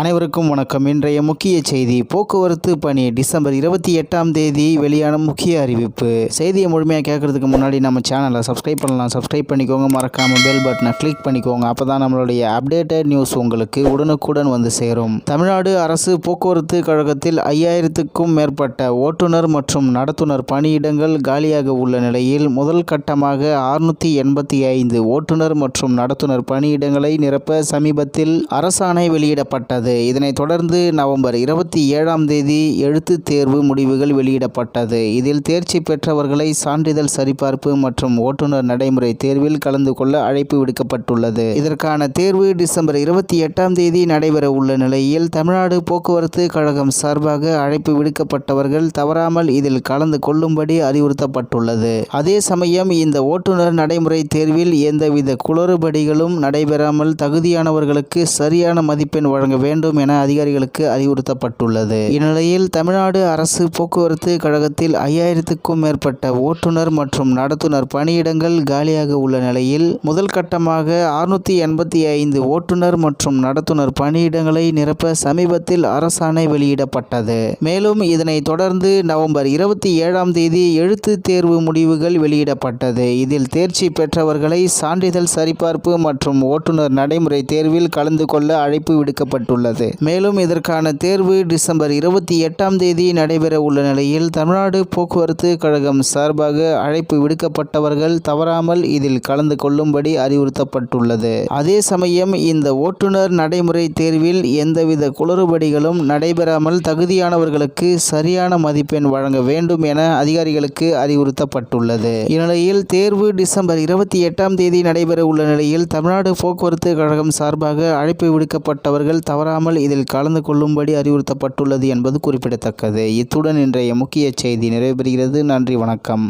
அனைவருக்கும் வணக்கம். இன்றைய முக்கிய செய்தி போக்குவரத்து பணி டிசம்பர் இருபத்தி எட்டாம் தேதி வெளியான முக்கிய அறிவிப்பு. செய்தியை முழுமையாக கேட்கறதுக்கு முன்னாடி நம்ம சேனலை சப்ஸ்கிரைப் பண்ணலாம். சப்ஸ்கிரைப் பண்ணிக்கோங்க. மறக்காம பெல் பட்டனை கிளிக் பண்ணிக்கோங்க. அப்போ தான் நம்மளுடைய அப்டேட்டட் நியூஸ் உங்களுக்கு உடனுக்குடன் வந்து சேரும். தமிழ்நாடு அரசு போக்குவரத்து கழகத்தில் ஐயாயிரத்துக்கும் மேற்பட்ட ஓட்டுநர் மற்றும் நடத்துனர் பணியிடங்கள் காலியாக உள்ள நிலையில் முதல் கட்டமாக அறுநூற்றி எண்பத்தி ஐந்து ஓட்டுநர் மற்றும் நடத்துனர் பணியிடங்களை நிரப்ப சமீபத்தில் அரசாணை வெளியிடப்பட்டது. இதனைத் தொடர்ந்து நவம்பர் இருபத்தி ஏழாம் தேதி எழுத்து தேர்வு முடிவுகள் வெளியிடப்பட்டது. இதில் தேர்ச்சி பெற்றவர்களை சான்றிதழ் சரிபார்ப்பு மற்றும் ஓட்டுநர் நடைமுறை தேர்வில் கலந்து கொள்ள அழைப்பு விடுக்கப்பட்டுள்ளது. இதற்கான தேர்வு டிசம்பர் இருபத்தி எட்டாம் தேதி நடைபெற உள்ள நிலையில் தமிழ்நாடு போக்குவரத்து கழகம் சார்பாக அழைப்பு விடுக்கப்பட்டவர்கள் தவறாமல் இதில் கலந்து கொள்ளும்படி அறிவுறுத்தப்பட்டுள்ளது. அதே சமயம் இந்த ஓட்டுநர் நடைமுறை தேர்வில் எந்தவித குளறுபடிகளும் நடைபெறாமல் தகுதியானவர்களுக்கு சரியான மதிப்பெண் வழங்க வேண்டும். வேண்டும் என அதிகாரிகளுக்கு அறிவுறுத்தப்பட்டுள்ளது. இந்நிலையில் தமிழ்நாடு அரசு போக்குவரத்து கழகத்தில் ஐயாயிரத்துக்கும் மேற்பட்ட ஓட்டுநர் மற்றும் நடத்துனர் பணியிடங்கள் காலியாக உள்ள நிலையில் முதல் கட்டமாக அறுநூத்தி எண்பத்தி ஐந்து ஓட்டுநர் மற்றும் நடத்துனர் பணியிடங்களை நிரப்ப சமீபத்தில் அரசாணை வெளியிடப்பட்டது. மேலும் இதனை தொடர்ந்து நவம்பர் இருபத்தி ஏழாம் தேதி எழுத்து தேர்வு முடிவுகள் வெளியிடப்பட்டது. இதில் தேர்ச்சி பெற்றவர்களை சான்றிதழ் சரிபார்ப்பு மற்றும் ஓட்டுநர் நடைமுறை தேர்வில் கலந்து கொள்ள அழைப்பு விடுக்கப்பட்டுள்ளது. மேலும் இதற்கான தேர்வு டிசம்பர் இருபத்தி எட்டாம் தேதி நடைபெற உள்ள நிலையில் தமிழ்நாடு போக்குவரத்து கழகம் சார்பாக அழைப்பு விடுக்கப்பட்டவர்கள் தவறாமல் இதில் கலந்து கொள்ளும்படி அறிவுறுத்தப்பட்டுள்ளது. அதே சமயம் இந்த ஓட்டுநர் நடைமுறை தேர்வில் எந்தவித குளறுபடிகளும் நடைபெறாமல் தகுதியானவர்களுக்கு சரியான மதிப்பெண் வழங்க வேண்டும் என அதிகாரிகளுக்கு அறிவுறுத்தப்பட்டுள்ளது. இந்நிலையில் தேர்வு டிசம்பர் இருபத்தி எட்டாம் தேதி நடைபெற உள்ள நிலையில் தமிழ்நாடு போக்குவரத்து கழகம் சார்பாக அழைப்பு விடுக்கப்பட்டவர்கள் தவறாமல் இதில் கலந்து கொள்ளும்படி அறிவுறுத்தப்பட்டுள்ளது என்பது குறிப்பிடத்தக்கது. இத்துடன் இன்றைய முக்கிய செய்தி நிறைவு பெறுகிறது நன்றி வணக்கம்.